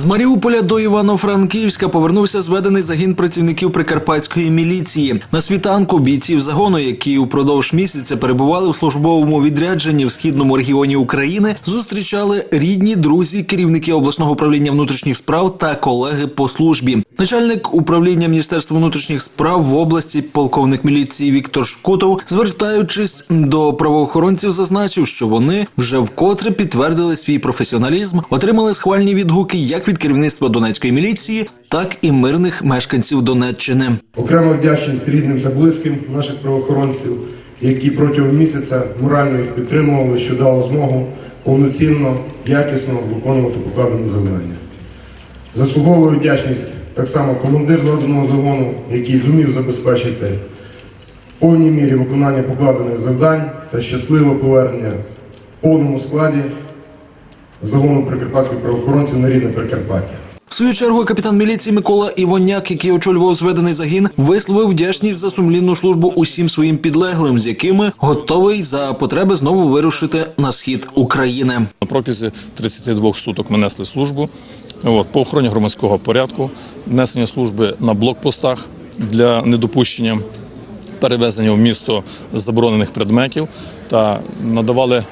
З Маріуполя до Івано-Франківська повернувся зведений загін працівників прикарпатської міліції. На світанку бійців загону, які упродовж місяця перебували у службовому відрядженні в східному регіоні України, зустрічали рідні, друзі, керівники обласного управління внутрішніх справ та колеги по службі. Начальник управління Міністерства внутрішніх справ в області, полковник міліції Віктор Шкутов, звертаючись до правоохоронців, зазначив, що вони вже вкотре підтвердили свій професіоналізм, отримали схвальні відгуки як від керівництва Донецької міліції, так і мирних мешканців Донеччини. Окрема вдячність рідним та близьким наших правоохоронців, які протягом місяця морально їх підтримували, що дало змогу повноцінно, якісно виконувати покладені завдання. Заслуговую вдячність так само командир згаданого загону, який зумів забезпечити в повній мірі виконання покладених завдань та щасливе повернення в повному складі загону прикарпатських правоохоронців на рідне Прикарпаття. Свою чергу капітан міліції Микола Івоняк, який очолював зведений загін, висловив вдячність за сумлінну службу усім своїм підлеглим, з якими готовий за потреби знову вирушити на схід України. На протязі 32 суток ми несли службу от, по охороні громадського порядку, несення служби на блокпостах для недопущення перевезення в місто заборонених предметів та надавали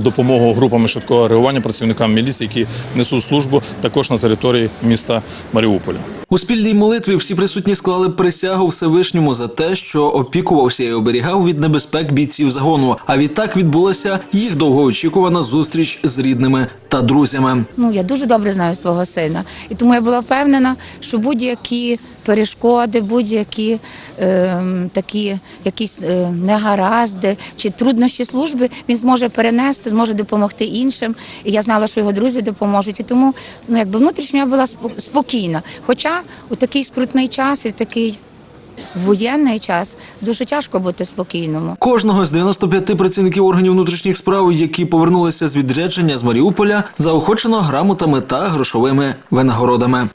допомогу групами швидкого реагування працівникам міліції, які несуть службу також на території міста Маріуполя. У спільній молитві всі присутні склали присягу Всевишньому за те, що опікувався і оберігав від небезпек бійців загону. А відтак відбулася їх довгоочікувана зустріч з рідними та друзями. Ну, я дуже добре знаю свого сина. І тому я була впевнена, що будь-які перешкоди, будь-які е, такі якісь е, негаразди чи труднощі служби він зможе перенести, зможе допомогти іншим. І я знала, що його друзі допоможуть. І тому ну, якби внутрішньо я була спо- спокійна. Хоча у такий скрутний час і в такий воєнний час дуже тяжко бути спокійному. Кожного з 95 працівників органів внутрішніх справ, які повернулися з відрядження з Маріуполя, заохочено грамотами та грошовими винагородами.